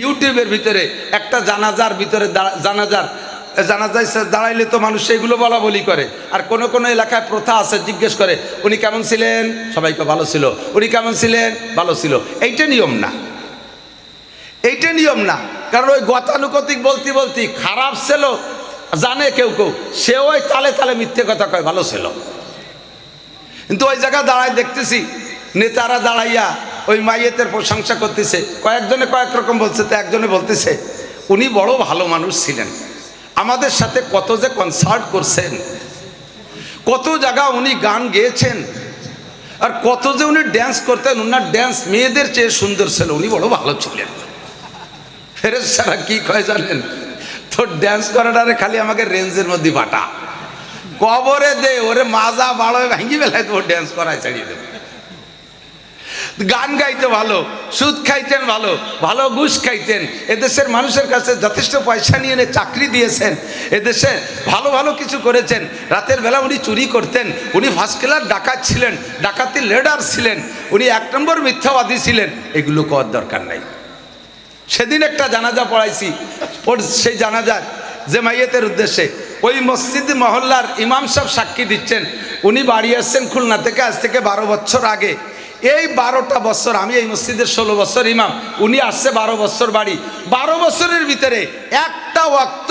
ইউটিউবের ভিতরে, একটা জানাজার ভিতরে জানাজার জানাজায় দাঁড়াইলে তো মানুষ সেইগুলো বলা বলি করে। আর কোনো কোনো এলাকায় প্রথা আছে, জিজ্ঞেস করে, উনি কেমন ছিলেন? সবাইকে ভালো ছিল। উনি কেমন ছিলেন? ভালো ছিল। এইটা নিয়ম না। এইটা নিয়ম না। কারণ ওই গতানুগতিক বলতে বলতে খারাপ ছিল, জানে কেউ কেউ। সে ওই তালে তালে মিথ্যে কথা কয়, ভালো ছিল। কিন্তু ওই জায়গায় দাঁড়ায় দেখতেছি, নেতারা দাঁড়াইয়া ওই মাইয়েতের প্রশংসা করতেছে। কয়েকজনে কয়েক রকম বলছে, তো একজনে বলতেছে, উনি বড় ভালো মানুষ ছিলেন। আমাদের সাথে কত যে কনসার্ট করছেন, কত জায়গা উনি গান গেয়েছেন, আর কত যে উনি ড্যান্স করতেন ওনার ড্যান্স মেয়েদের চেয়ে সুন্দর ছিল, উনি বড় ভালো ছিলেন। ফেরেস সারা কি কয় জানেন? তোর ড্যান্স করাটারে খালি আমাকে রেঞ্জের মধ্যে বাটা। কবরে দে, ওরে মাজা বাড়ো ভাঙ্গি বেলায় তো ড্যান্স করায় ছাড়িয়ে দেবে। গান গাইতে ভালো, সুদ খাইতেন ভালো ভালো ঘুষ খাইতেন। এদেশের মানুষের কাছে যথেষ্ট পয়সা নিয়ে এনে চাকরি দিয়েছেন। এদেশে ভালো ভালো কিছু করেছেন। রাতের বেলা উনি চুরি করতেন। উনি ফার্স্ট ক্লাস ডাকাত ছিলেন, ডাকাতি লিডার ছিলেন। উনি এক নম্বর মিথ্যাবাদী ছিলেন। এগুলো করার দরকার নাই। সেদিন একটা জানাজা পড়াইছি। ওর সেই জানাজার যে মাইয়েতের উদ্দেশ্যে। ওই মসজিদ মহল্লার ইমাম সাহেব সাক্ষী দিচ্ছেন। উনি বাড়ি আসছেন খুলনা থেকে, আজ থেকে বারো বছর আগে। এই বারোটা বছর, আমি এই মসজিদের ষোলো বছর ইমাম, উনি আসছে বারো বছর বাড়ি। বারো বছরের ভিতরে একটা ওয়াক্ত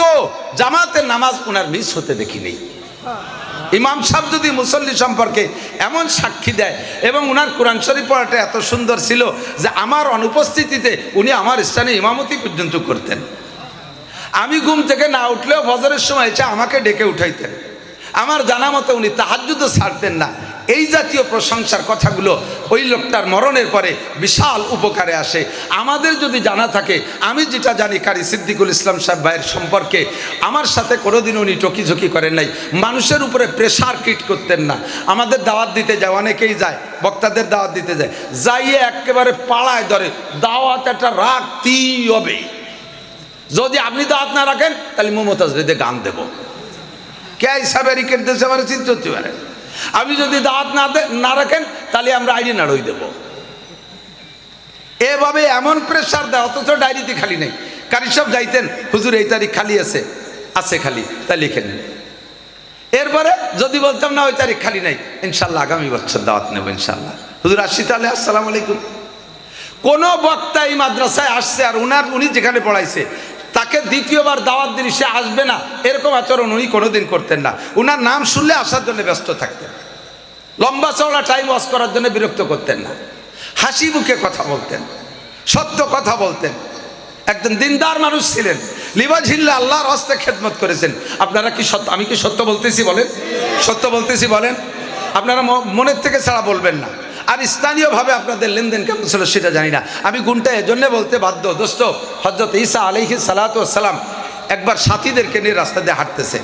জামাতের নামাজ ওনার মিস হতে দেখিনি। ইমাম সাহেব যদি মুসল্লি সম্পর্কে এমন সাক্ষী দেয়, এবং উনার কোরআন শরীফ পড়াটা এত সুন্দর ছিল যে আমার অনুপস্থিতিতে উনি আমার স্থানে ইমামতি পর্যন্ত করতেন। আমি ঘুম থেকে না উঠলেও ফজরের সময় এসে আমাকে ডেকে উঠাইতেন। আমার জানা মতো উনি তাহাজ্জুদও ছাড়তেন না। এই জাতীয় প্রশংসার কথাগুলো ওই লোকটার মরণের পরে বিশাল উপকারে আসে। আমাদের যদি জানা থাকে, আমি যেটা জানি কারি সিদ্দিকুল ইসলাম সাহেব ভাইয়ের সম্পর্কে, আমার সাথে কোনোদিন উনি টকিঝকি করেন নাই। মানুষের উপরে প্রেশার কিট করতেন না। আমাদের দাওয়াত দিতে যায়, অনেকেই যায়, বক্তাদের দাওয়াত দিতে যায়। যাইয়ে একেবারে পাড়ায় ধরে, দাওয়াত একটা রাখতেই হবে। যদি আপনি দাওয়াত না রাখেন, তাহলে মমতাজ রেদে গান দেব। কে হিসাবে রিকেট দেশে আমার চিন্তা হতে পারে? আপনি যদি দাওয়াত না না রাখেন, তাহলে আমরা আইডি নাড়ই দেব। এভাবে এমন প্রেশার দেয়, অথচ ডায়েরিতে খালি নেই। কারি সব যাইতেন, হুজুর, এই তারিখ খালি আছে আছে খালি, তা লিখে নেন। এরপরে যদি বলতাম, না, ওই তারিখ খালি নাই, ইনশাল্লাহ আগামী বছর দাওয়াত নেব, ইনশাল্লাহ। হুজুর আসি তাহলে, আসসালামু আলাইকুম। কোন বক্তা এই মাদ্রাসায় আসছে, আর উনার উনি যেখানে পড়াইছে তাকে দ্বিতীয়বার দাওয়াত দিলে, সে আসবে না। এরকম আচরণ উনি কোনোদিন করতেন না। উনার নাম শুনলে আসার জন্য ব্যস্ত থাকতেন। লম্বা চওড়া টাইম ওয়াশ করার জন্য বিরক্ত করতেন না। হাসি মুখে কথা বলতেন। সত্য কথা বলতেন। একজন দিনদার মানুষ ছিলেন। লিবাজিল্লা আল্লাহর হস্তে খেদমত করেছেন। আপনারা কি সত্য আমি কি সত্য বলতেছি বলেন? সত্য বলতেছি বলেন? আপনারা মনের থেকে ছাড়া বলবেন না। আর স্থানীয়ভাবে আপনাদের লেনদেন কেমন ছিল সেটা জানি না। আমি গুণটা এজন্য বলতে বাধ্য, দোস্ত হজরত ঈসা আলহি সালাতাম একবার সাথীদেরকে নিয়ে রাস্তা দিয়ে হাঁটতেছে।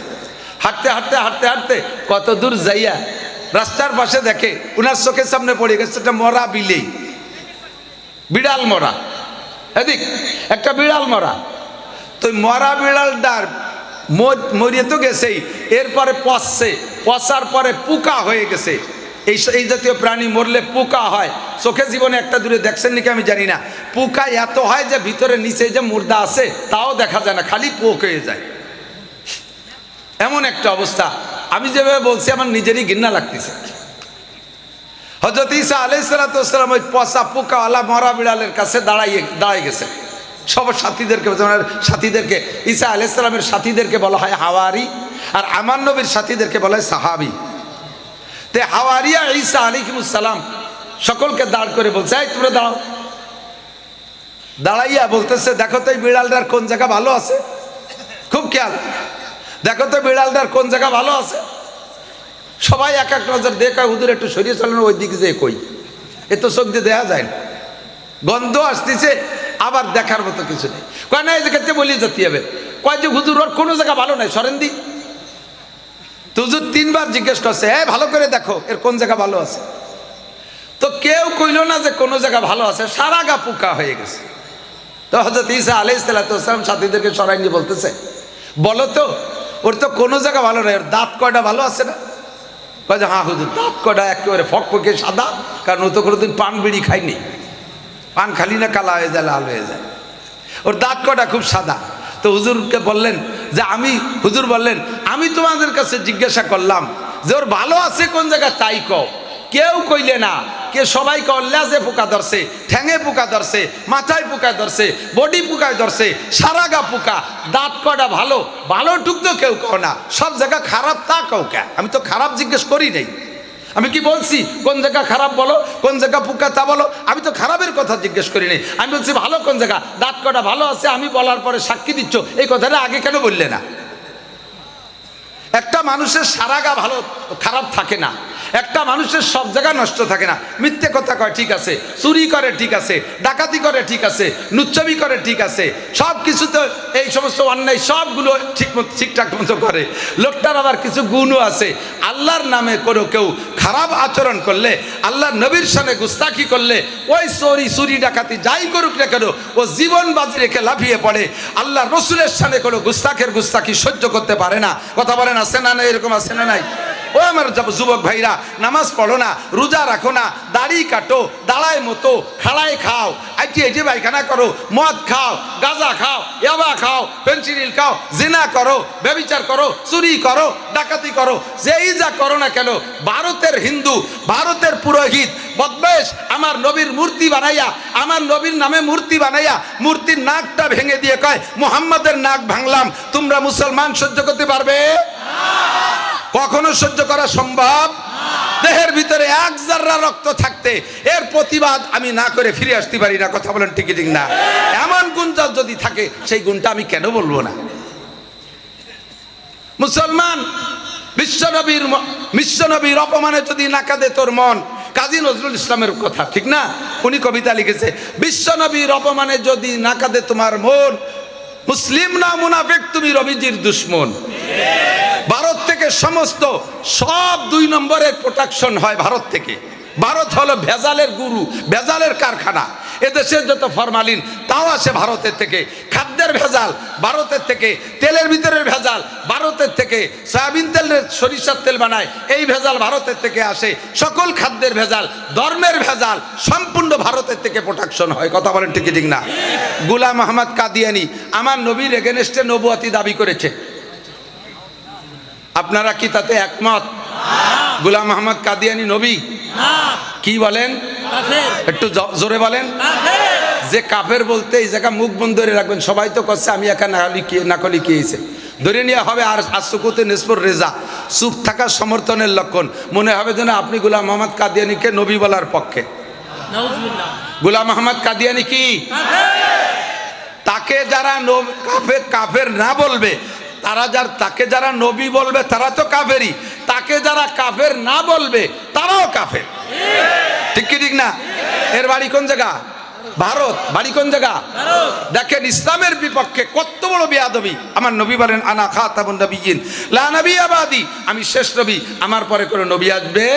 হাঁটতে হাঁটতে হাঁটতে হাঁটতে কত দূর যাইয়া রাস্তার পাশে দেখে উনার চোখের সামনে পড়ে গেছে একটা মরা বিলেই বিড়াল মরা। এদিক, একটা বিড়াল মরা। তো মরা বিড়ালটার মরিয়ে তো গেছেই, এরপরে পচছে, পচার পরে পোকা হয়ে গেছে। এই এই জাতীয় প্রাণী মরলে পোকা হয়। চোখে জীবনে একটা দূরে দেখছেন নাকি আমি জানি না। পোকা এত হয় যে ভিতরে নিচে যে মুর্দা আছে, তাও দেখা যায় না, খালি পোক হয়ে যায়। এমন একটা অবস্থা। আমি যেভাবে বলছি, আমার নিজেরই ঘৃণা লাগতেছে। হজরত ঈসা আলাইসালাম ওই পচা পোকাওয়ালা মরা বিড়ালের কাছে দাঁড়াইয়ে দাঁড়াই গেছে। সব সাথীদেরকে সাথীদেরকে, ঈসা আলাইসালামের সাথীদেরকে বলা হয় হাওয়ারি, আর আমার নবীর সাথীদেরকে বলা হয় সাহাবি। তে হাওয়ারিয়া ঈসা আলিকুমুসালাম সকলকে দাঁড় করে বলছে, এই তোমরা দাঁড়াও। দাঁড়াইয়া বলতেছে, দেখো তো এই বিড়ালটার কোন জায়গা ভালো আছে? খুব খেয়াল। দেখো তো বিড়ালটার কোন জায়গা ভালো আছে? সবাই এক এক নজর দেখা হুদুর একটু সরিয়ে চালানো ওই দিকে যে কই। এ তো চোখ দিয়ে দেখা যায় না। গন্ধ আসতেছে, আবার দেখার মতো কিছু নেই। কয়, না, এই জায়গাতে বলি যেতে হবে। কয় যে, হুজুর, ওর কোনো জায়গা ভালো নাই, সরেন দি। তো হুজুর তিনবার জিজ্ঞেস করছে হ্যাঁ ভালো করে দেখো, এর কোন জায়গা ভালো আছে? তো কেউ কইল না যে কোনো জায়গা ভালো আছে, সারা গা পোকা হয়ে গেছে। তো হজরত ঈসা আলাই সালাতাম সাথীদেরকে সরাই নিয়ে বলতেছে, বলো তো, ওর তো কোনো জায়গা ভালো নয় ওর দাঁত কয়টা ভালো আছে না? কয় যে হ্যাঁ হুজুর, দাঁত কয়টা একেবারে ফকফকে সাদা, কারণ ও তো কোনোদিন পান বিড়ি খায়নি। পান খালি না কালা হয়ে যায়, লাল হয়ে যায়। ওর দাঁত কটা খুব সাদা? তো হুজুরকে বললেন যে আমি, হুজুর বললেন, আমি তোমাদের কাছে জিজ্ঞাসা করলাম যে ওর ভালো আছে কোন জায়গায়? তাই কও। কেউ কইলে না, কে সবাই কল্যাজে পোকা ধরছে, ঠ্যাঙে পোকা ধরছে, মাথায় পোকা ধরছে, বডি পোকায় ধরছে, সারা গা পোকা, দাঁত কটা ভালো ভালো টুক তো কেউ কও না, সব জায়গা খারাপ তা কেউ কে? আমি তো খারাপ জিজ্ঞেস করি নাই। আমি কি বলছি? কোন জায়গা খারাপ বলো, কোন জায়গা পুকা তা বলো? আমি তো খারাপের কথা জিজ্ঞেস করিনি। আমি বলছি, ভালো কোন জায়গা? দাঁত কটা ভালো আছে? আমি বলার পরে সাক্ষী দিচ্ছ। এই কথাটা আগে কেন বললে না? একটা মানুষের সারা গা ভালো, খারাপ থাকে না। একটা মানুষের সব জায়গা নষ্ট থাকে না। মিথ্যে কথা কয়, ঠিক আছে। চুরি করে, ঠিক আছে। ডাকাতি করে, ঠিক আছে। লুচ্ছবি করে, ঠিক আছে। সব কিছু তো এই সমস্ত অন্যায় সবগুলো ঠিক ঠিকঠাক মতো করে। লোকটার আবার কিছু গুণও আছে। আল্লাহর নামে কোনো কেউ খারাপ আচরণ করলে, আল্লাহর নবীর সামনে গুস্তাখি করলে, ওই চুরি চুরি, ডাকাতি যাই করুক না কেন, ও জীবন বাজি রেখে লাফিয়ে পড়ে। আল্লাহ রসুলের সামনে কোনো গুস্তাখের গুস্তাখি সহ্য করতে পারে না। কথা আছে না নাই? এরকম আছে না নাই? ও আমার যাব যুবক ভাইরা, নামাজ পড়ো না, রোজা রাখো না, দাড়ি কাটো দাঁড়ায় মতো খাড়ায় খাও, আইটি আইটি পায়খানা করো, মদ খাও, গাঁজা খাও, ইয়াবা খাও পেন্সিল খাও, জিনা করো, ব্যবিচার করো, চুরি করো, ডাকাতি করো, যেই যা করো না কেন, ভারতের হিন্দু, ভারতের পুরোহিত বদমেশ আমার নবীর মূর্তি বানাইয়া, আমার নবীর নামে মূর্তি বানাইয়া, মূর্তির নাকটা ভেঙে দিয়ে কয়, মুহাম্মাদের নাক ভাঙলাম, তোমরা মুসলমান সহ্য করতে পারবে? কখনো সহ্য করা সম্ভব? দেহের ভিতরে এক জাররা রক্ত থাকতে এর প্রতিবাদ আমি না করে ফিরে আসতে পারি না, কথা বলেন ঠিকই ঠিক না। এমন গুণটা যদি থাকে, সেই গুণটা আমি কেন বলব না? মুসলমান, বিশ্বনবীর বিশ্বনবীর অপমানে যদি না কাঁদে তোর মন, কাজী নজরুল ইসলামের কথা, ঠিক না? উনি কবিতা লিখেছে, বিশ্বনবীর অপমানে যদি না কাঁদে তোমার মন মুসলিম না মুনাফেক, তুমি রবিজির দুশ্মন। ভারত থেকে সমস্ত সব দুই নম্বরের প্রোটেকশন হয় ভারত থেকে। ভারত হলো ভেজালের গুরু, ভেজালের কারখানা। এদেশের যত ফরমালিন, তাও আসে ভারতের থেকে। খাদ্যের ভেজাল, ভারতের থেকে। তেলের ভিতরের ভেজাল, ভারতের থেকে। সয়াবিন তেলের সরিষার তেল বানায়, এই ভেজাল ভারতের থেকে আসে। সকল খাদ্যের ভেজাল, ধর্মের ভেজাল, সম্পূর্ণ ভারতের থেকে প্রোটেকশন হয়। কথা বলেন ঠিক ঠিক না? গুলাম আহমদ কাদিয়ানি, আমার নবীর এগেনস্টে নবুয়াতি দাবি করেছে। আপনারা কি তাতে একমত? গুলাম আহমদ কাদিয়ানি নবী। কি বলেন? একটু জোরে বলেন। যে কাফের বলতে এই জায়গা মুখ বন্ধ করে রাখবেন সবাই তো করছে আমি একা নাকলি কি নাকলি কিয়েছে ধরে নেওয়া হবে আর আসুকুতে নিসপুর রেজা। চুপ থাকার সমর্থনের লক্ষণ। মনে হবে যেন আপনি গুলাম মোহাম্মদ কাদিয়ানিকে নবী বলার পক্ষে। গুলাম মোহাম্মদ কাদিয়ানি কি? তাকে যারা কাফের কাফের না বলবে তারা যার, তাকে যারা নবী বলবে, তারা তো কাফেরই। তাকে যারা কাফের না বলবে, তারাও কাফের। ঠিক কি ঠিক না? এর বাড়ি কোন জায়গা? ভারত। বাড়ি কোন জায়গা? দেখেন ইসলামের বিপক্ষে কত বড় বেয়াদবি। আমার নবী বলেন, আনা খাতাবুন নবীন লা নবী আবাদি। আমি শেষ নবী, আমার পরে কোনো নবী আসবে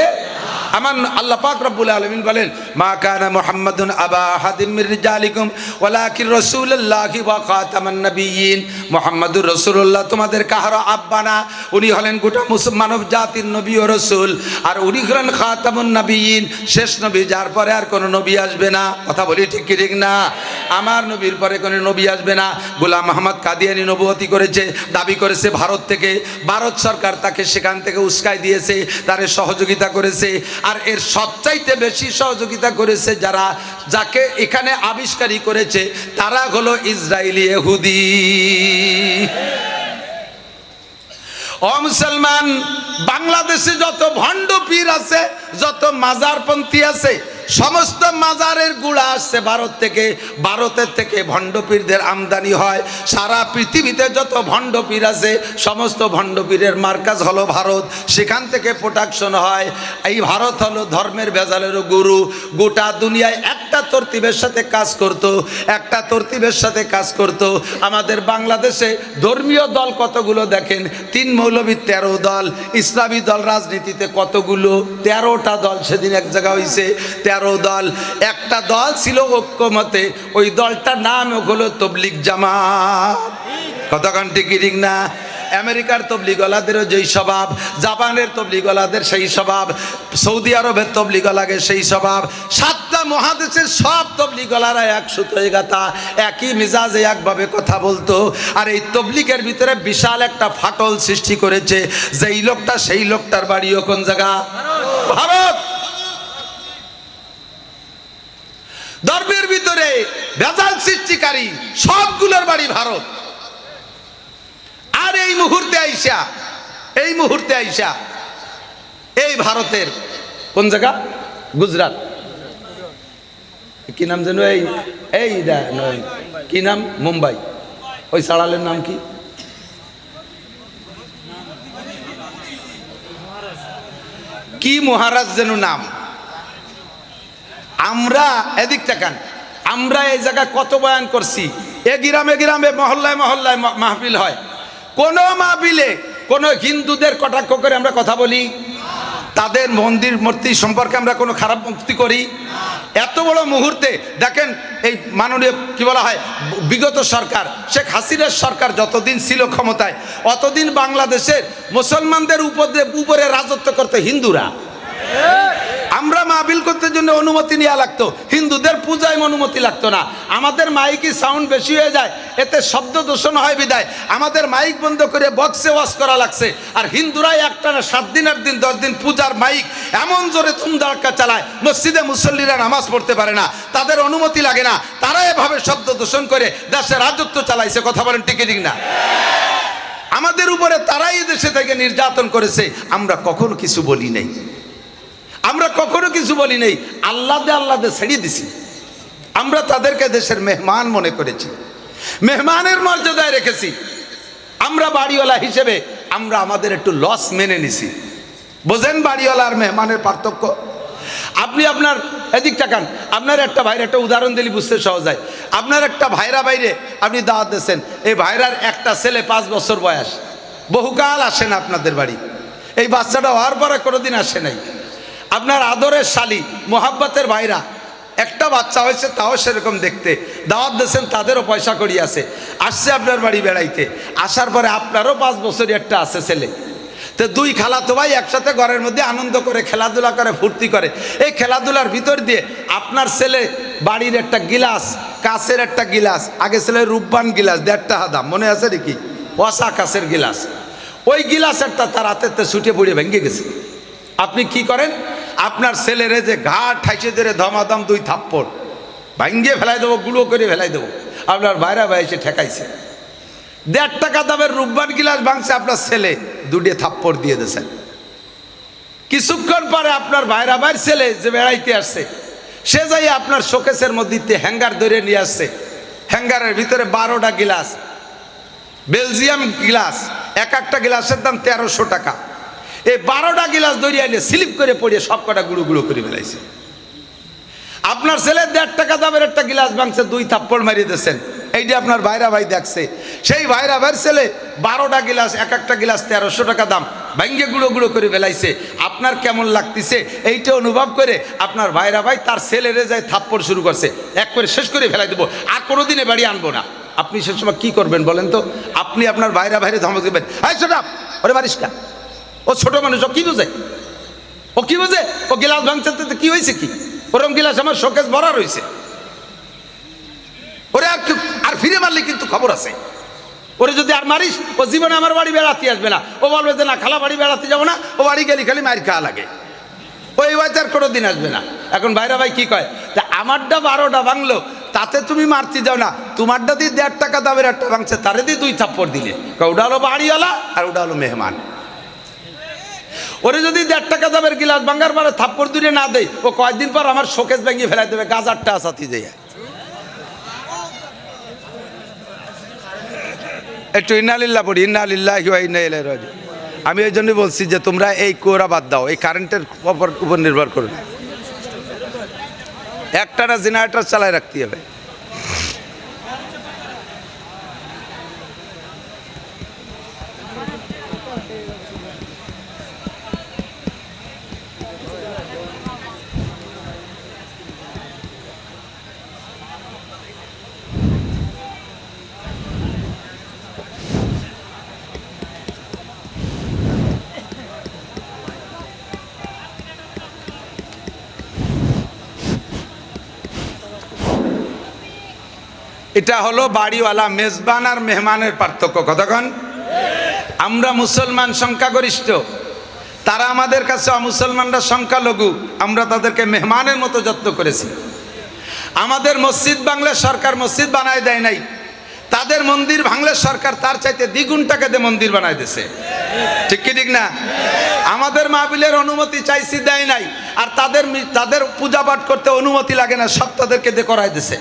আমার আল্লাহ পাক রব্বুল আলামিন বলেন, মা কানা মুহাম্মাদুন আবা আহাদিম মির রিজালিকুম, ওয়ালাকিন রাসূলুল্লাহি ওয়া খাতামান নবিয়্যিন। মুহাম্মাদুর রাসূলুল্লাহ তোমাদের কাহারো আব্বা না, উনি হলেন গোটা মানব জাতির নবী ও রসুল। আর উনি হলেন খাতামুন নবিয়্যিন, শেষ নবী, যার পরে আর কোনো নবী আসবে না। কথা বলি ঠিক কি ঠিক না? আমার নবীর পরে কোনো নবী আসবে না। গোলাম মোহাম্মদ কাদিয়ানি নবুয়তি করেছে, দাবি করেছে ভারত থেকে। ভারত সরকার তাকে সেখান থেকে উস্কাই দিয়েছে, তারে সহযোগিতা করেছে। আর এর সবচাইতে বেশি সহযোগিতা করেছে যারা, যাকে এখানে আবিষ্কারী করেছে, তারা হলো ইসরায়েলি এহুদি ও মুসলমান, বাংলাদেশে যত ভণ্ড পীর আছে, যত মাজারপন্থী আছে সমস্ত মাজারের গুড়া আসছে ভারত থেকে। ভারতের থেকে ভণ্ডপীরদের আমদানি হয়। সারা পৃথিবীতে যত ভণ্ডপীর আছে, সমস্ত ভণ্ডপীরের মার্কাজ হলো ভারত। সেখান থেকে প্রোটাকশন হয়। এই ভারত হলো ধর্মের ভেজালেরও গুরু। গোটা দুনিয়ায় একটা তরতিবের সাথে কাজ করত। একটা তরতিবের সাথে কাজ করত। আমাদের বাংলাদেশে ধর্মীয় দল কতগুলো দেখেন? তিন মৌলবীর তেরো দল। ইসলামী দল রাজনীতিতে কতগুলো? তেরোটা দল সেদিন এক জায়গা হয়েছে তেরো দল। একটা দল ছিল ঐক্যমতে, ওই দলটার নাম হলো তবলিক জামাত। কতক্ষণ টিকি ঠিক না? আমেরিকার তবলিগলাদেরও যেই স্বভাব, জাপানের তবলিগলাদের সেই স্বভাব, সৌদি আরবের তবলিগলাগের সেই স্বভাব, সাতটা মহাদেশের সব তবলিগলারা এক সুতোয় গাথা একই মিজাজে একভাবে কথা বলতো। আর এই তবলিগের ভিতরে বিশাল একটা ফাটল সৃষ্টি করেছে, যেই লোকটা সেই লোকটার বাড়িও কোন জায়গা? ভারত! ধর্মের ভিতরে ভেজাল সৃষ্টিকারী সবগুলোর বাড়ি ভারত। আর এই মুহূর্তে আইসা, এই মুহূর্তে আইসা এই ভারতের কোন জায়গা? গুজরাট। কি নাম যেন এই এই কি নাম? মুম্বাই। ওই সাড়ালের নাম কি? কি মহারাজ যেন নাম? আমরা এদিক তাকান। আমরা এই জায়গায় কত বয়ান করছি? এ গ্রামে গ্রামে, মহল্লায় মহল্লায় মাহফিল হয়। কোন মাহফিলে কোন হিন্দুদের কটাক্ষ করে আমরা কথা বলি? তাদের মন্দির মূর্তি সম্পর্কে আমরা কোনো খারাপ মুক্তি করি? এত বড় মুহূর্তে, দেখেন এই মাননীয়, কি বলা হয়, বিগত সরকার, শেখ হাসিনার সরকার যতদিন ছিল ক্ষমতায়, অতদিন বাংলাদেশের মুসলমানদের উপরে উপরে রাজত্ব করতে হিন্দুরা। আমরা মাহবিল করতে জন্য অনুমতি নেওয়া লাগতো। হিন্দুদের পূজায় অনুমতি লাগতো না। আমাদের মাইকি সাউন্ড বেশি হয়ে যায়, এতে শব্দ দূষণ হয় বিদায় আমাদের মাইক বন্ধ করে বক্সে ওয়াশ করা লাগছে। আর হিন্দুরাই একটা না, সাত দিনের দিন, দশ দিন পূজার মাইক এমন জোরে ধুমধাক্কা চালায়, মসজিদে মুসল্লিরা নামাজ পড়তে পারে না। তাদের অনুমতি লাগে না। তারা এভাবে শব্দ দূষণ করে দেশে রাজত্ব চালাইছে। কথা বলেন টিকে ঠিক না? আমাদের উপরে তারাই দেশে থেকে নির্যাতন করেছে। আমরা কখনো কিছু বলি নাই। আমরা কখনো কিছু বলি নেই আল্লাহ দে আল্লাহ দে ছেড়িয়ে দিছি। আমরা তাদেরকে দেশের মেহমান মনে করেছি। মেহমানের মর্যাদায় রেখেছি। আমরা বাড়িওয়ালা হিসেবে আমরা আমাদের একটু লস মেনে নিছি। বোঝেন বাড়িওয়ালা আর মেহমানের পার্থক্য? আপনি আপনার এদিক তাকান, আপনার একটা ভাইয়ের একটা উদাহরণ দিলে বুঝতে সহজ হয়। আপনার একটা ভাইরা বাইরে, আপনি দাওয়াত দিয়েছেন, এই ভাইরার একটা ছেলে পাঁচ বছর বয়স। বহুকাল আসে না আপনাদের বাড়ি। এই বাচ্চাটা হওয়ার পরে কোনোদিন আসে নাই। আপনার আদরের শালি, মোহাব্বতের ভাইরা, একটা বাচ্চা হয়েছে, তাও সেরকম দেখতে। দাওয়াত দিয়েছেন, তাদেরও পয়সা করি আছে। আসছে আপনার বাড়ি বেড়াইতে। আসার পরে আপনারও পাঁচ বছরই একটা আছে ছেলে। তো দুই খালাতো ভাই একসাথে ঘরের মধ্যে আনন্দ করে, খেলাধুলা করে, ফুর্তি করে। এই খেলাধুলার ভিতর দিয়ে আপনার ছেলে বাড়ির একটা গিলাস, কাছের একটা গিলাস, আগে ছেলে রূপবান গিলাস, দেড়টা দাম মনে আছে নাকি? অসা কাছের গিলাস। ওই গিলাসেরটা তার হাতেতে ছুটে পড়ে ভেঙে গেছে। আপনি কি করেন? আপনার ছেলেরে যে ঘা ঠাইছে ধরে ধমাধম দুই থাপ্পড় ভাঙ্গিয়ে ফেলাই দেবো, গুঁড়ো করে ফেলাই দেবো। আপনার বাইরে ভাই ঠেকাইছে। দেড় টাকা দামের রূপবান গিলাস ভাঙছে আপনার ছেলে দুটি থাপ্পড় দিয়ে দিয়েছেন। কিছুক্ষণ পরে আপনার ভাইরা ভাইয়ের ছেলে যে বেড়াইতে আসছে, সে যাই আপনার শোকেসের মধ্যে হ্যাঙ্গার ধরে নিয়ে আসছে। হ্যাঙ্গারের ভিতরে বারোটা গিলাস, বেলজিয়াম গিলাস, এক একটা গিলাসের দাম তেরোশো টাকা। এই বারোটা গিলাস দরিয়া এনে স্লিপ করে পড়িয়ে সব কটা গুঁড়ো গুঁড়ো করে ফেলাইছে। আপনার ছেলে দেড় টাকা দামের একটা গিলাস ভাঙছে, দুই থাপ্পড় মারিয়ে দিয়েছেন। এইটা আপনার ভাইরা ভাই দেখছে। সেই ভাইরা ভাইয়ের ছেলে বারোটা গিলাস, এক একটা গিলাস তেরোশো টাকা দাম ভাঙ্গে গুঁড়ো গুঁড়ো করে ফেলাইছে। আপনার কেমন লাগতেছে? এইটা অনুভব করে আপনার ভাইরা ভাই তার ছেলেরে যায় থাপ্পড় শুরু করছে। এক করে শেষ করে ফেলাই দেবো। আর কোনোদিনে বাড়ি আনব না। আপনি সে সময় কী করবেন বলেন তো? আপনি আপনার ভাইরা ভাইরে ধমক দেবেন। হাই ছোটা ওরে মারিস কা ও ছোট মানুষ, ও কি বোঝে? ও কি বুঝে? ও গিলাস ভাঙছে কি হয়েছে কি? ওরম গিলাস আমার শোকেস ভরা রয়েছে। ওরে আর ফিরে মারলে কিন্তু খবর আছে। ওরে যদি আর মারিস, ও জীবনে আমার বাড়ি বেড়াতে আসবে না। ও বলবে যে, না, খালা বাড়ি বেড়াতে যাব না। ও বাড়ি গেলি খালি মায়ের খাওয়া লাগে। ওই বাড়িতে আর কোনো দিন আসবে না। এখন ভাইরা ভাই কি কয়? তা আমারটা বারোটা ভাঙলো, তাতে তুমি মারতে যাও না। তোমারটা দিয়ে দেড় টাকা দামের একটা ভাঙছে, তারে দিয়ে দুই থাপ্পড় দিলে। ওটা হলো বাড়িওয়ালা আর ওটা হলো মেহমান। ওরে যদি দেড় টাকা দামের গিলাস ভাঙ্গার পরে থাপ্পড় দূরে না দেয় ও কয়েকদিন পর আমার শোকেস ভেঙে ফেলাই দেবে গাজারটা আসাতি যায় একটু ইন্নালিল্লাহ পড়ি, ইন্নালিল্লাহ আমি ওই জন্যই বলছি যে তোমরা এই কোরা বাদ দাও, এই কারেন্টের উপর উপর নির্ভর করবে একটা না জেনারেটার চালায় রাখতে হবে। এটা হলো বাড়িওয়ালা মেজবান আর মেহমানের পার্থক্য কতক্ষণ আমরা মুসলমান সংখ্যাগরিষ্ঠ, তারা আমাদের কাছে অমুসলমানরা সংখ্যালঘু, আমরা তাদেরকে মেহমানের মতো যত্ন করেছি। আমাদের মসজিদ বাংলা সরকার মসজিদ বানায় দেয় নাই, তাদের মন্দির ভাঙলে সরকার তার চাইতে দ্বিগুণ টাকা দিয়ে মন্দির বানায় দিছে। ঠিক কি ঠিক না? আমাদের মাহবিলের অনুমতি চাইছি দেয় নাই, আর তাদের তাদের পূজা পাঠ করতে অনুমতি লাগে না, সব তাদেরকে দিয়ে করাই দিছে।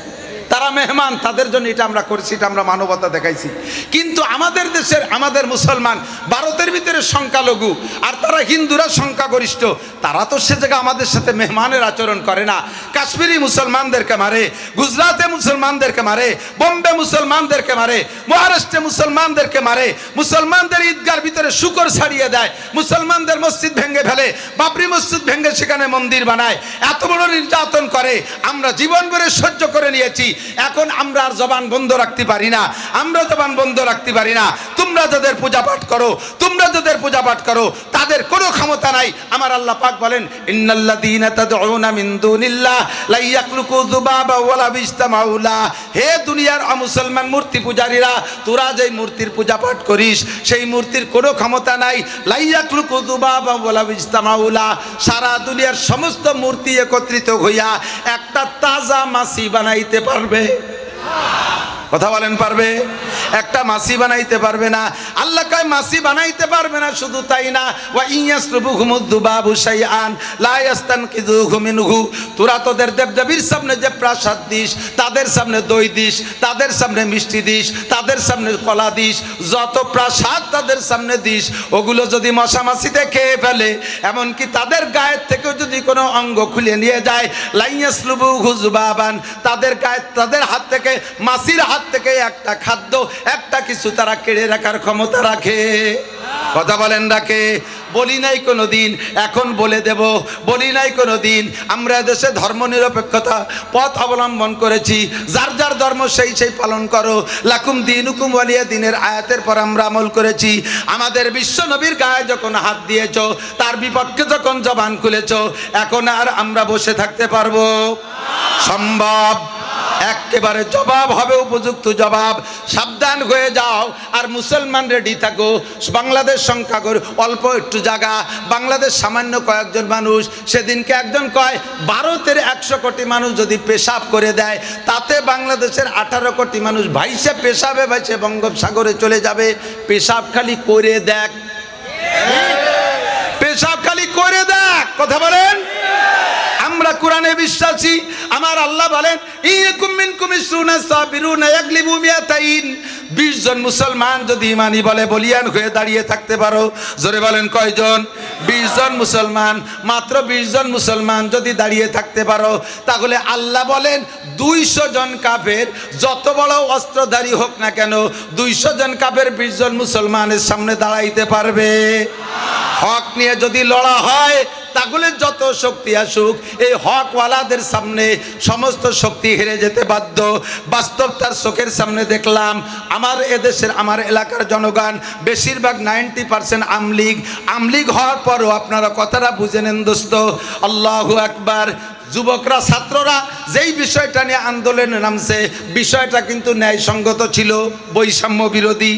তারা মেহমান, তাদের জন্য এটা আমরা করছি, এটা আমরা মানবতা দেখাইছি। কিন্তু আমাদের দেশের, আমাদের মুসলমান, ভারতের ভিতরে সংখ্যালঘু, আর তারা হিন্দুরা সংখ্যাগরিষ্ঠ, তারা তো সে জায়গায় আমাদের সাথে মেহমানের আচরণ করে না। কাশ্মীরি মুসলমানদেরকে মারে গুজরাতে মুসলমানদেরকে মারে, বোম্বে মুসলমানদেরকে মারে, মহারাষ্ট্রে মুসলমানদেরকে মারে, মুসলমানদের ঈদগার ভিতরে শুকর ছাড়িয়ে দেয়, মুসলমানদের মসজিদ ভেঙে ফেলে, বাবরি মসজিদ ভেঙে সেখানে মন্দির বানায়, এত বড় নির্যাতন করে, আমরা জীবন ভরে সহ্য করে নিয়েছি এখন আমরা আর জবান বন্ধ রাখতে পারি না। আমরা জবান বন্ধ রাখতে পারি না। তোমরা যাদের পূজা পাঠ করো, তোমরা যাদের পূজা পাঠ করো, তাদের কোনো ক্ষমতা নাই। আমার আল্লাহ পাক বলেন, ইন্নাল্লাযীনা তাদউনা মিন দুনিল্লাহ লা ইয়াখলুকু যুবাবা ওয়ালা বিজতামাউলা হে দুনিয়ার অমুসলমান মূর্তি পূজারীরা, তোরা যেই মূর্তির পূজা পাঠ করিস, সেই মূর্তির কোনো ক্ষমতা নাই। লা ইয়াখলুকু যুবাবা ওয়ালা বিজতামাউলা সারা দুনিয়ার সমস্ত মূর্তি একত্রিত হইয়া একটা তাজা মাছি বানাইতে পারবে। করবে কথা বলেন পারবে? একটা মাসি বানাইতে পারবে না। আল্লাহ কয়, মাসি বানাইতে পারবে না, শুধু তাই না। ওয়া ইয়াসরুবুহুমুদ্দুবাবু শাইআন, লা ইয়াস্তানকিযুহু মিনহু। তোরা তোদের দেবদেবীর সামনে যে প্রাসাদ দিস, তাদের সামনে দই দিস, তাদের সামনে মিষ্টি দিস, তাদের সামনে কলা দিস, যত প্রাসাদ তাদের সামনে দিস, ওগুলো যদি মশা মাছিতে খেয়ে ফেলে, এমনকি তাদের গায়ের থেকেও যদি কোনো অঙ্গ খুলে নিয়ে যায় লাইয়াসলুবু হুজবাবান তাদের গায়ে, তাদের হাত থেকে মাসির হাত থেকে একটা খাদ্য, একটা কিছু তারা কেড়ে রাখার ক্ষমতা রাখে। কথা বলেন রাখে বলি নাই কোনো দিন এখন বলে দেব, বলি নাই কোনো দিন আমরা দেশে ধর্ম নিরপেক্ষতা পথ অবলম্বন করেছি, যার যার ধর্ম সেই সেই পালন করো। লাকুম দিন হুকুম ওয়ালিয়া দিনের আয়াতের পর আমরা আমল করেছি। আমাদের বিশ্ব নবীর গায়ে যখন হাত দিয়েছ, তার বিপক্ষে যখন জবান খুলেছ, এখন আর আমরা বসে থাকতে পারব। সম্ভব। একেবারে জবাব হবে উপযুক্ত জবাব। সাবধান হয়ে যাও আর মুসলমান রেডি থাকো। বাংলাদেশ সংখ্যা করে। অল্প একটু জায়গা বাংলাদেশ সামান্য কয়েকজন মানুষ। সেদিনকে একজন কয়, ভারতের একশো কোটি মানুষ যদি পেশাব করে দেয়, তাতে বাংলাদেশের আঠারো কোটি মানুষ ভাইসে পেশাবে, ভাইসে বঙ্গোপসাগরে চলে যাবে। পেশাব খালি করে দেখ। পেশাব খালি করে দেখ। কথা বলেন? আমরা কোরআনে বিশ্বাসী। আমার আল্লাহ বলেন, ইয়াকুম মিনকুম ইসরুনা সাবিরুনা ইয়াগলিবু মিয়াতাইন। 20 জন মুসলমান যদি ইমানি বলে বলিয়ান হয়ে দাঁড়িয়ে থাকতে পারো, জোরে বলেন কয়জন? 20 জন মুসলমান, মাত্র 20 জন মুসলমান যদি দাঁড়িয়ে থাকতে পারো, তাহলে আল্লাহ বলেন 200 জন কাফের যত বড় অস্ত্রধারী হোক না কেন 200 জন কাফের 20 জন মুসলমানের সামনে দাঁড়াইতে পারবে। হক নিয়ে যদি লড়া হয় তাহলে যত শক্তি আসুক, এই হকওয়ালাদের সামনে সমস্ত শক্তি হেরে যেতে বাধ্য। বাস্তব তার চোখের সামনে দেখলাম, আমার এদেশের, আমার এলাকার জনগণ, বেশিরভাগ নাইনটি পার্সেন্ট আমলিগ। আমলিগ হওয়ার পরও আপনারা কথাটা বুঝে নেন দোস্ত। আল্লাহু আকবার। যুবকরা, ছাত্ররা যেই বিষয়টা নিয়ে আন্দোলনে নামছে, বিষয়টা কিন্তু ন্যায়সঙ্গত ছিল, বৈষম্য বিরোধী।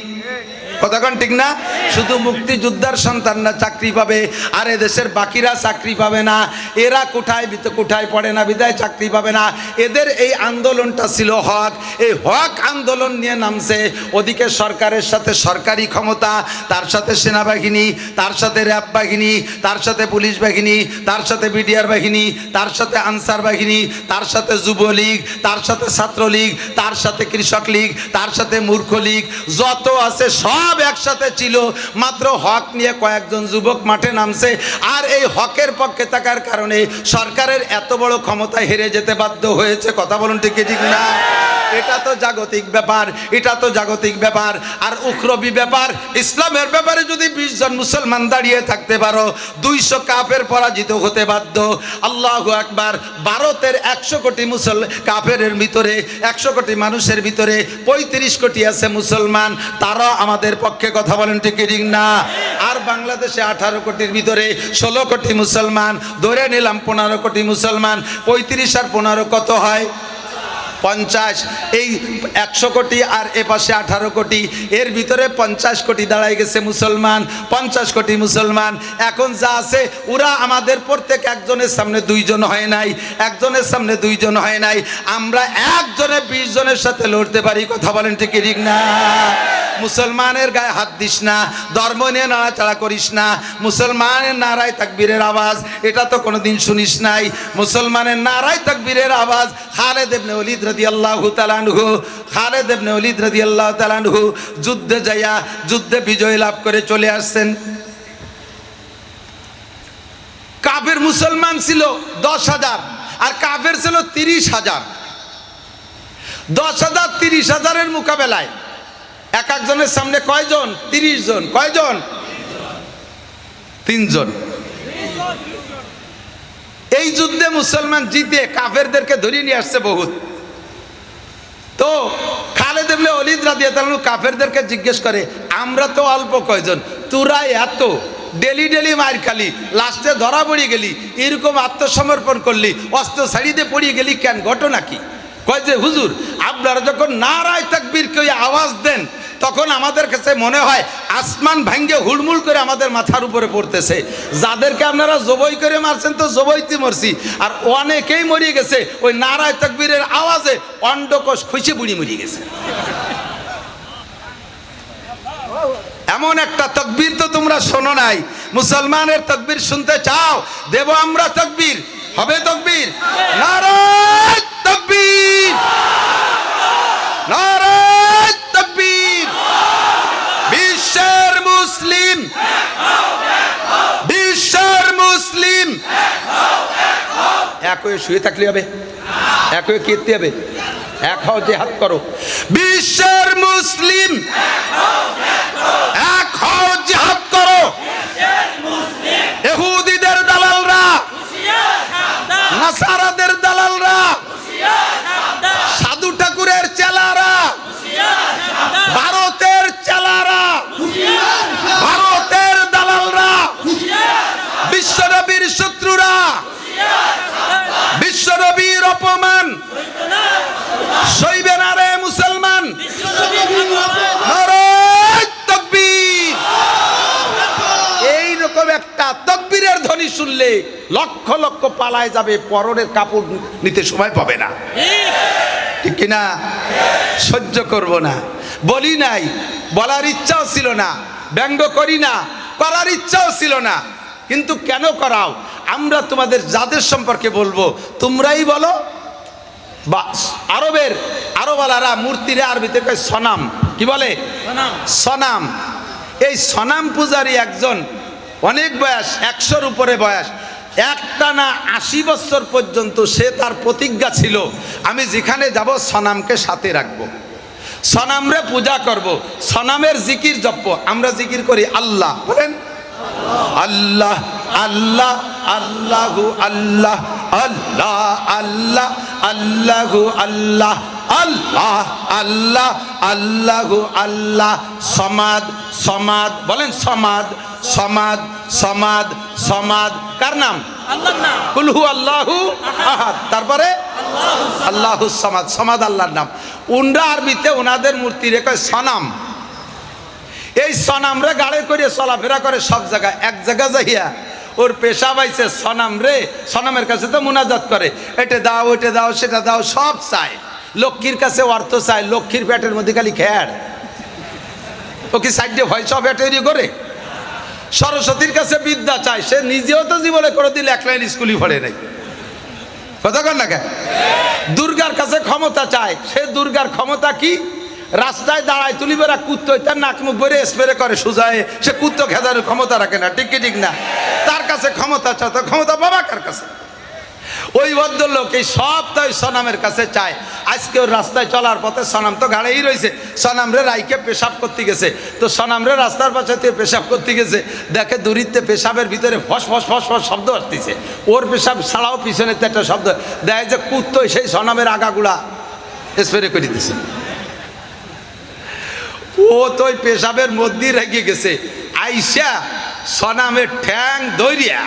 কতক্ষণ ঠিক না? শুধু মুক্তিযোদ্ধার সন্তানরা চাকরি পাবে। আর দেশের বাকিরা চাকরি পাবে না। এরা কোঠায় কোঠায় পড়ে না, বিদায় চাকরি পাবে না। এদের এই আন্দোলনটা ছিল হক। এই হক আন্দোলন নিয়ে নামছে। ওদিকে সরকারের সাথে সরকারি ক্ষমতা, তার সাথে সেনাবাহিনী, তার সাথে র্যাব বাহিনী, তার সাথে পুলিশ বাহিনী, তার সাথে বিডিআর বাহিনী, তার সাথে আনসার বাহিনী, তার সাথে যুবলীগ, তার সাথে ছাত্রলীগ, তার সাথে কৃষক লীগ তার সাথে মূর্খ লীগ যত আছে সব একসাথে ছিল। মাত্র হক নিয়ে কয়েকজন যুবক মাঠে নামছে। আর এই হকের পক্ষে থাকার কারণে সরকারের এত বড় ক্ষমতা হেরে যেতে বাধ্য হয়েছে। কথা বলুন ঠিক ঠিক না? এটা তো জাগতিক ব্যাপার, এটা তো জাগতিক ব্যাপার। আর উখরবি ব্যাপার, ইসলামের ব্যাপারে যদি বিশ জন মুসলমান দাঁড়িয়ে থাকতে পারো, দুইশো কাফের পরাজিত হতে বাধ্য। আল্লাহ একবার ভারতের একশো কোটি মুসল কাফের ভিতরে, একশো কোটি মানুষের ভিতরে পঁয়ত্রিশ কোটি আছে মুসলমান। তারা আমাদের পক্ষে কথা বলেন ঠিক ঠিক না? আর বাংলাদেশে আঠারো কোটির ভিতরে ষোলো কোটি মুসলমান, ধরে নিলাম পনেরো কোটি মুসলমান, পঁয়ত্রিশ আর পনেরো কত হয়? পঞ্চাশ। এই একশো কোটি আর এ পাশে আঠারো কোটি। এর ভিতরে পঞ্চাশ কোটি দাঁড়ায় গেছে মুসলমান, পঞ্চাশ কোটি মুসলমান। এখন যা আছে, ওরা আমাদের প্রত্যেক একজনের সামনে দুইজন হয় নাই, একজনের সামনে দুইজন হয় নাই। আমরা একজনে, বিশ জনের সাথে লড়তে পারি, কথা বলেন ঠিক ঠিক না? মুসলমানের গায়ে হাত দিস না, ধর্ম নিয়ে নাড়াচাড়া করিস না, মুসলমানের নারায় তাকবীরের আওয়াজ, এটা তো কোনোদিন শুনিস নাই। মুসলমানের নারায় তাকবীরের আওয়াজ, খালেদ ইবনে রাদিয়াল্লাহু তাআলাহু খালেদ ইবনে ওলিদ রাদিয়াল্লাহু তাআলাহু যুদ্ধে যাইয়া যুদ্ধে বিজয় লাভ করে চলে আসছেন। কাফের মুসলমান ছিল দশ হাজার, আর কাফের ছিল তিরিশ হাজার। দশ হাজার, তিরিশ হাজারের মোকাবেলায় এক একজনের সামনে কয়জন? তিরিশ জন। কয়জন? তিনজন। এই যুদ্ধে মুসলমান জিতে কাফেরদেরকে ধরিয়ে নিয়ে আসছে বহুত। তো খালেদ এমনি অলিদ রাদিয়া তাহলে কাফেরদেরকে জিজ্ঞেস করে, আমরা তো অল্প কয়জন? তোরা এত? ডেলি ডেলি মার খালি লাস্টে ধরা পড়ে গেলি, এরকম আত্মসমর্পণ করলি, অস্ত্র ছাড়িতে পড়িয়ে গেলি কেন? ঘটনা কি? কয় যে, হুজুর, আপনারা যখন নারায় তাকবীর কেউ আওয়াজ দেন, তখন আমাদের কাছে মনে হয় আসমান ভাঙ্গে হুড়মুড় করে আমাদের মাথার উপরে পড়তেছে। যাদেরকে আপনারা জবই করে মারছেন তো জবইতে মরছি। আর অনেকেই মরিয়ে গেছে, ওই নারায় তাকবীরের আওয়াজে অন্ডকোষ খুশি বুড়ি মরিয়ে গেছে। এমন একটা তকবীর তো তোমরা শোনো নাই। মুসলমানের তকবীর শুনতে চাও? দেব আমরা তকবীর। হবে তকবীর। নারায় তকবীর। নারায় তকবীর। বিশ্বের মুসলিম। বিশ্বের মুসলিম। এক হয়ে শুয়ে থাকলে হবে। এক হয়ে কেতে হবে। এক হও যে হাত করো। বিশ্বের মুসলিম। এক হও জিহাদ করো। নাসারাদের দালালরা সাধু ঠাকুরের চেলারা ভারতের চেলারা ভারতের দালালরা বিশ্বনবীর শত্রুরা বিশ্বনবীর অপমান সইবে না রে মুসলমান নারায় তাকবীর। এইরকম একটা তকবীরের শুনলে লক্ষ লক্ষ পালায় যাবে পরনের কাপড় নিতে সময় পাবে না। ঠিক কিনা? সহ্য করব না। বলি নাই বলার ইচ্ছাও ছিল না ব্যঙ্গ করি না করার ইচ্ছাও ছিল না। কিন্তু কেন করাও? আমরা তোমাদের যাদের সম্পর্কে বলব। তোমরাই বলো। বা আরবের আরবালারা মূর্তিরে আরবিতে কয় সনাম। কি বলে? সনাম। এই সনাম পূজারী একজন অনেক বয়স, একশোর উপরে বয়স। একটা না আশি বছর পর্যন্ত সে তার প্রতিজ্ঞা ছিল, আমি যেখানে যাব সনামকে সাথে রাখব। সনামরে পূজা করব, সনামের জিকির জপ্প আমরা জিকির করি আল্লাহ, বলেন। আল্লাহ আল্লাহ, আল্লাহু আল্লাহ আল্লাহ আল্লাহ, আল্লাহু আল্লাহ। আল্লাহ আল্লাহ আল্লাহু আল্লাহ সমাদ সমাদ বলেন সমাদ সমাদ সমাদ সমাদ কার নাম? কুলহু আল্লাহু আহাদ। তারপরে? আল্লাহু সমাদ সমাদ আল্লাহর নাম। উনরা আরবিতে ওনাদের মূর্তি রেখে সনাম। এই সনাম রে গাড়ি করে চলাফেরা করে সব জায়গায়। এক জায়গা যাইয়া ওর পেশা পাইছে সনাম রে। সনামের কাছে তো মুনাজাত করে। এটা দাও ওইটা দাও সেটা দাও সব চায়। লক্ষ্মীর কাছে অর্থ চায় লক্ষ্মীর পেটের মধ্যে খালি খেয়ার ও কি সাইডে ভয় সব তৈরি করে? সরস্বতীর কাছে বিদ্যা চায় সে নিজেও তো জীবনে করে দিলে এক লাইন স্কুলই পড়ে নাই। কথা কর না কেন? দুর্গার কাছে ক্ষমতা চায় সে দুর্গার ক্ষমতা কি? রাস্তায় দাঁড়ায় তুলি বেড়া কুত্তো, তার নাক মুখ বেড়ে স্প্রে করে সুজায়, সে কুত্তো খেদার ক্ষমতা রাখে না, ঠিক কি ঠিক না? তার কাছে ক্ষমতা চায় তো ক্ষমতা বাবা কার কাছে? ওই ভদ্রলোক এই সব তো ওই সনামের কাছে চায়। আজকে ওর রাস্তায় চলার পথে সনাম তো গাড়েই রয়েছে। সনাম রে রাইকে পেশাব করতে গেছে। তো সনাম রে রাস্তার পাশে পেশাব করতে গেছে। দেখে দূরিত্বে পেশাবের ভিতরে ফস ফস ফস ফস শব্দ আসতেছে। ওর পেশাব ছাড়াও পিছনে তো একটা শব্দ। দেয় যে কুত্তই সেই সনামের আগাগুলা স্প্রে করে দিছে। ও তো ওই পেশাবের মধ্যেই রেগে গেছে। আইসা সনামের ঠ্যাং দৈরিয়া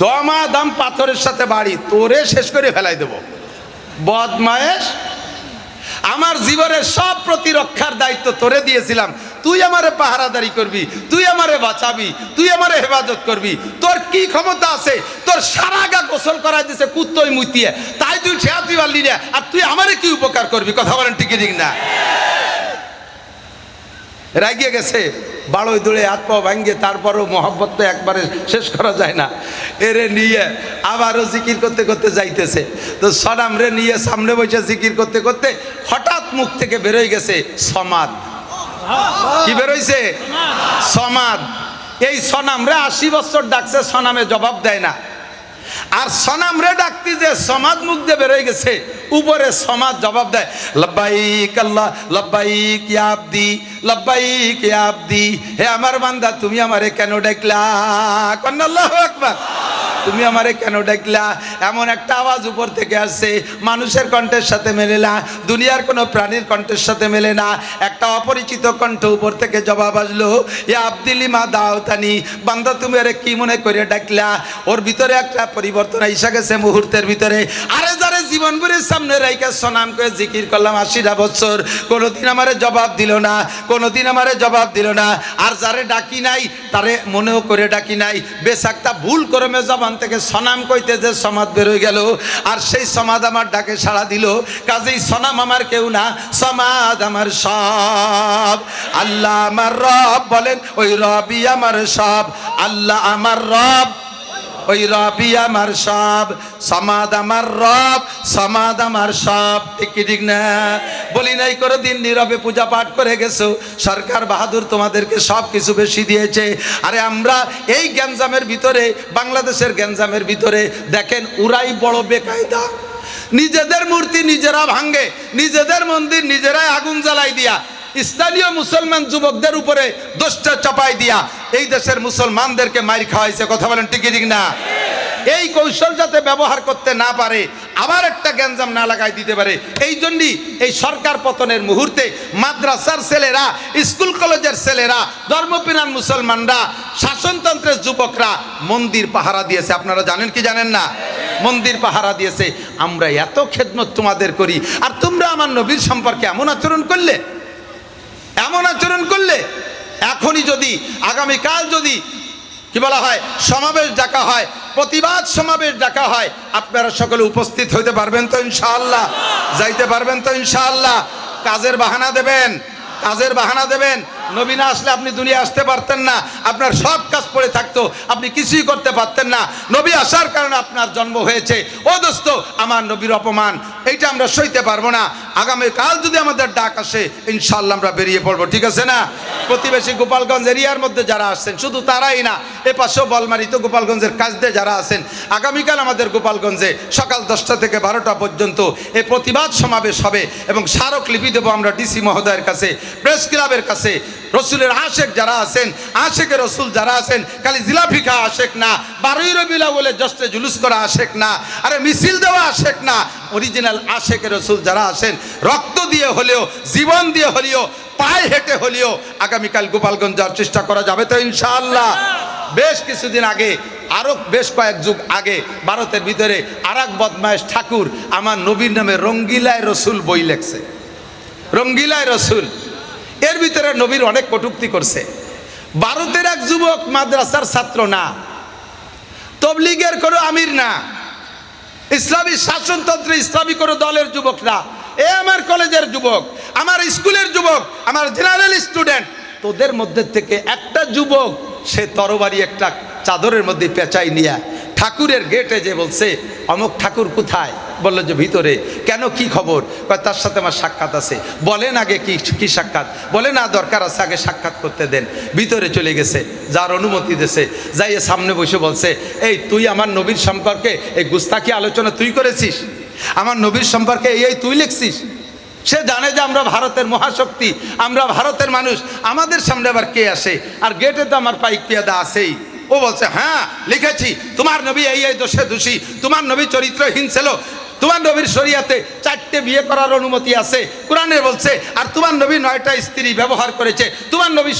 দমা দাম পাথরের সাথে বাড়ি, তোরে শেষ করে ফেলাই দেব। বদমায়েশ, আমার জীবনের সব প্রতিরক্ষার দায়িত্ব তোরে দিয়েছিলাম। তুই আমারে পাহারাদারি করবি, তুই আমারে বাঁচাবি, তুই আমারে হেফাজত করবি। তোর কি ক্ষমতা আছে? তোর সারা গা গোসল করাই দিছে কুত্তই মুতিয়ে। তাই তুই ঠেয়া তুই পারলি না আর তুই আমারে কি উপকার করবি? কথা বলেন টিকি ঠিক না? রাগিয়ে গেছে? বাড়োই দৌড়ে হাত পা ভাঙ্গে তারপরও মহব্বত তো একবারে শেষ করা যায় না। এরে নিয়ে আবারও জিকির করতে করতে যাইতেছে। তো সনাম রে নিয়ে সামনে বসে জিকির করতে করতে হঠাৎ মুখ থেকে বেরোয় গেছে সমাদ। কি বেরোইছে? সমাদ। এই সনাম রে আশি বছর ডাকছে, সনামে জবাব দেয় না। আর সনাম রে ডাকতি যে সমাজ মুখ দিয়ে বেরোয় গেছে, উপরে সমাজ জবাব দেয়, লব্বাইক আল্লাহ লব্বাই কি লব্বাইক আব্দি, হে আমার বান্দা, তুমি আমারে কেন ডাকলা? কন্যা, আল্লাহু আকবার। তুমি আমারে কেন ডাকলা? এমন একটা আওয়াজ উপর থেকে আসছে। মানুষের কণ্ঠের সাথে মেলে না, দুনিয়ার কোনো প্রাণীর কণ্ঠের সাথে মেলে না। একটা অপরিচিত কণ্ঠ উপর থেকে জবাব আসলো ইয়া আব্দিলি মা দাওতানি বান্দা তুমি আরে কি মনে করে ডাকলা? ওর ভিতরে একটা পরিবর্তন আইসা গেছে মুহূর্তের ভিতরে। আরে যারে জীবন ভরে সামনে রাইকা সনাম করে জিকির করলাম আশিটা বছর, কোনোদিন আমারে জবাব দিল না, কোনোদিন আমারে জবাব দিল না। আর যারে ডাকি নাই, তারে মনেও করে ডাকি নাই। বেশ একটা ভুল করমে জবান থেকে সনাম কইতে যে সমাদ বেরোয় গেল, আর সেই সমাদ আমার ডাকে সাড়া দিল কাজেই সনাম আমার কেউ না, সমাদ আমার সব। আল্লাহ আমার রব বলেন, ওই রবই আমার সব। আল্লাহ আমার রব ওই রবি আমার সব, সমাদ আমার রব, সমাদ আমার সব। ঠিক ঠিক না? বলি নাই করে দিন নীরবে পূজা পাঠ করে গেছো। সরকার বাহাদুর তোমাদেরকে সব কিছু বেশি দিয়েছে। আরে আমরা এই গ্যাঞ্জামের ভিতরে, বাংলাদেশের গ্যাঞ্জামের ভিতরে, দেখেন উরাই বড় বেকায়দা। নিজেদের মূর্তি নিজেরা ভাঙ্গে নিজেদের মন্দির নিজেরাই আগুন জ্বালাই দিয়া। স্থানীয় মুসলমান যুবকদের উপরে দোষটা চাপাই দিয়া এই দেশের মুসলমানদেরকে মাইর খাওয়াইছে। কথা বলেন টিকি ঠিক না? এই কৌশল যাতে ব্যবহার করতে না পারে, আবার একটা গ্যাঞ্জাম না লাগাই দিতে পারে, এই জন্যই এই সরকার পতনের মুহূর্তে মাদ্রাসার ছেলেরা, স্কুল কলেজের ছেলেরা, ধর্মপ্রাণ মুসলমানরা, শাসনতন্ত্রের যুবকরা মন্দির পাহারা দিয়েছে। আপনারা জানেন কি জানেন না? মন্দির পাহারা দিয়েছে। আমরা এত খেদমত তোমাদের করি। আর তোমরা আমার নবীর সম্পর্কে এমন আচরণ করলে? এমন আচরণ করলে এখনই যদি, আগামীকাল যদি, কি বলা হয়, সমাবেশ ডাকা হয়, প্রতিবাদ সমাবেশ ডাকা হয়, আপনারা সকলে উপস্থিত হইতে পারবেন তো ইনশাআল্লাহ? যাইতে পারবেন তো ইনশাআল্লাহ? কাজের বাহানা দেবেন, কাজের বাহানা দেবেন নবী না আসলে আপনি দুনিয়া আসতে পারতেন না। আপনার সব কাজ পড়ে থাকতো। আপনি কিছুই করতে পারতেন না। নবী আসার কারণে আপনার জন্ম হয়েছে। ও দোস্ত, আমার নবীর অপমান। এইটা আমরা সইতে পারব না। আগামীকাল যদি আমাদের ডাক আসে ইনশাল্লাহ আমরা বেরিয়ে পড়ব। ঠিক আছে না? প্রতিবেশী গোপালগঞ্জ এরিয়ার মধ্যে যারা আসছেন, শুধু তারাই না এ পাশেও বলমারি তো গোপালগঞ্জের কাজ দিয়ে যারা আছেন, আগামীকাল আমাদের গোপালগঞ্জে সকাল দশটা থেকে বারোটা পর্যন্ত এ প্রতিবাদ সমাবেশ হবে এবং স্মারকলিপি দেবো আমরা ডিসি মহোদয়ের কাছে, প্রেস ক্লাবের কাছে। রসুলের আশেক যারা আছেন, আশেকের রসুল যারা আছেন, খালি জিলাফিকা আশেক না, বারোই রবিলা বলে জস্টে জুলুস করা আশেক না, আরে মিছিল দেওয়া আশেক না অরিজিনাল আশেকের রসুল যারা আছেন, রক্ত দিয়ে হলেও, জীবন দিয়ে হলেও পায়ে হেঁটে হলেও আগামীকাল গোপালগঞ্জ যাওয়ার চেষ্টা করা যাবে তো ইনশাআল্লাহ। বেশ কিছুদিন আগে আরও বেশ কয়েক যুগ আগে ভারতের ভিতরে আর এক বদমায়েশ ঠাকুর আমার নবীর নামে রঙ্গিলায় রসুল বই লেখছে। রঙ্গিলায় রসুল। এর ভিতরে নবীর অনেক কটুক্তি করছে। ভারতের এক যুবক মাদ্রাসার ছাত্র না, তবলিগের কোনো আমির না, ইসলামী শাসনতন্ত্রে ইসলামী কোনো দলের যুবক না এ আমার কলেজের যুবক, আমার স্কুলের যুবক, আমার জেনারেল স্টুডেন্ট। তোদের মধ্যে থেকে একটা যুবক, সে তরবারি একটা চাদরের মধ্যে পেঁচাই নিয়ে ঠাকুরের গেটে যে বলছে, অমুক ঠাকুর কোথায়? বলল যে, ভিতরে। কেন? কি খবর? তার সাথে আমার সাক্ষাৎ আছে। বলেন আগে কি কি সাক্ষাৎ? বলে না, দরকার আছে, আগে সাক্ষাৎ করতে দেন। ভিতরে চলে গেছে, যার অনুমতি দিয়েছে, যাইয়ে সামনে বসে বলছে, এই, তুই আমার নবীর সম্পর্কে এই গুস্তাকি আলোচনা তুই করেছিস? আমার নবীর সম্পর্কে এই তুই লিখছিস। সে জানে যে আমরা ভারতের মহাশক্তি, আমরা ভারতের মানুষ। আমাদের সামনে আবার কে আসে? আর গেটে তো আমার পাইক পেয়াদা আছেই। ও বলছে হ্যাঁ লিখেছি। তোমার নবী এই এই দোষে দোষী। তোমার নবী চরিত্রহীন ছিল। তোমার নবীর শরিয়াতে চারটে বিয়ে করার অনুমতি আছে। কোরআনে বলছে, আর তোমার নবী নয়টা স্ত্রী ব্যবহার করেছে। তোমার নবী